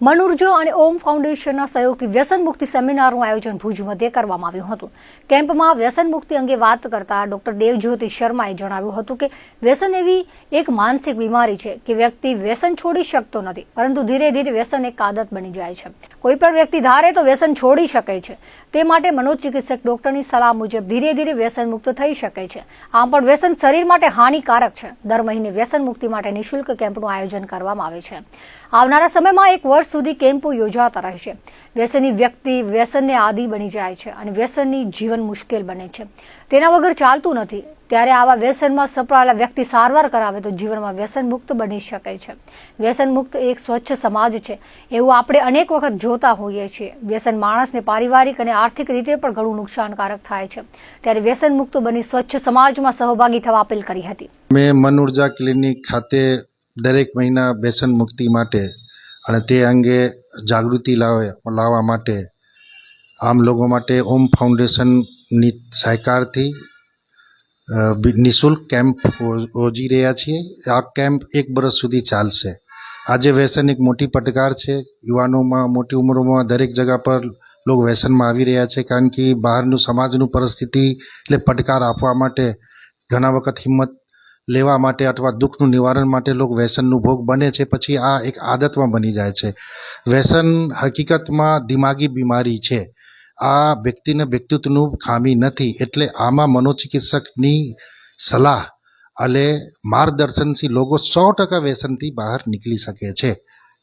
મનુરજો અને ઓમ ફાઉન્ડેશનના સહયોગથી વ્યસન મુક્તિ સેમિનારનું આયોજન ભુજ મધ્યે કરવામાં આવ્યું હતું. કેમ્પમાં વ્યસન મુક્તિ અંગે વાત કરતા ડોક્ટર દેવજ્યોતિ શર્માએ જણાવ્યું હતું કે વ્યસન એવી એક માનસિક બીમારી છે કે વ્યક્તિ વ્યસન છોડી શકતો નથી, પરંતુ ધીરે ધીરે વ્યસન એક આદત બની જાય છે. કોઈ પણ વ્યક્તિ ધારે તો વ્યસન છોડી શકે છે. તે માટે મનોચિકિત્સક ડોક્ટરની સલાહ મુજબ ધીરે ધીરે વ્યસન મુક્ત થઈ શકે છે. આમ પણ વ્યસન શરીર માટે હાનિકારક છે. દર મહિને વ્યસન મુક્તિ માટે નિઃશુલ્ક કેમ્પનું આયોજન કરવામાં આવે છે. આવનારા સમયમાં એક વર્ષ સુધી કેમ્પો યોજાતા રહેશે વ્યસની વ્યક્તિ વ્યસનને આદિ બની જાય છે અને વ્યસનની જીવન મુશ્કેલ બને છે. તેના વગર ચાલતું નથી. ત્યારે આવા વ્યસનમાં સપડાયેલા વ્યક્તિ સારવાર કરાવે તો જીવનમાં વ્યસન બની શકે છે. વ્યસન એક સ્વચ્છ સમાજ છે. એવું આપણે અનેક વખત જોતા હોઈએ છીએ. વ્યસન માણસને પારિવારિક અને આર્થિક રીતે પણ ઘણું નુકસાનકારક થાય છે. ત્યારે વ્યસન મુક્ત બની સ્વચ્છ સમાજમાં સહભાગી થવા અપીલ કરી હતી. મેં મન ઊર્જા ક્લિનિક ખાતે દરેક મહિના વ્યસન મુક્તિ માટે અને તે અંગે જાગૃતિ લાવે લાવવા માટે આમ લોકો માટે ઓમ ફાઉન્ડેશનની સહકારથી નિઃશુલ્ક કેમ્પ યોજી રહ્યા છીએ. આ કેમ્પ એક વર્ષ સુધી ચાલશે. આજે વ્યસન એક મોટી પડકાર છે. યુવાનોમાં, મોટી ઉંમરોમાં દરેક જગા પર લોકો વ્યસનમાં આવી રહ્યા છે કારણ કે બહારનું સમાજનું પરિસ્થિતિ એટલે પડકાર આપવા માટે ઘણા વખત હિંમત લેવા માટે અથવા દુઃખનું નિવારણ માટે લોકો વ્યસનનું ભોગ બને છે, પછી આ એક આદતમાં બની જાય છે. વ્યસન હકીકતમાં દિમાગી બીમારી છે. આ વ્યક્તિને વ્યક્તિત્વનું ખામી નથી, એટલે આમાં મનોચિકિત્સકની સલાહ અને માર્ગદર્શનથી લોકો સો ટકા વ્યસનથી બહાર નીકળી શકે છે.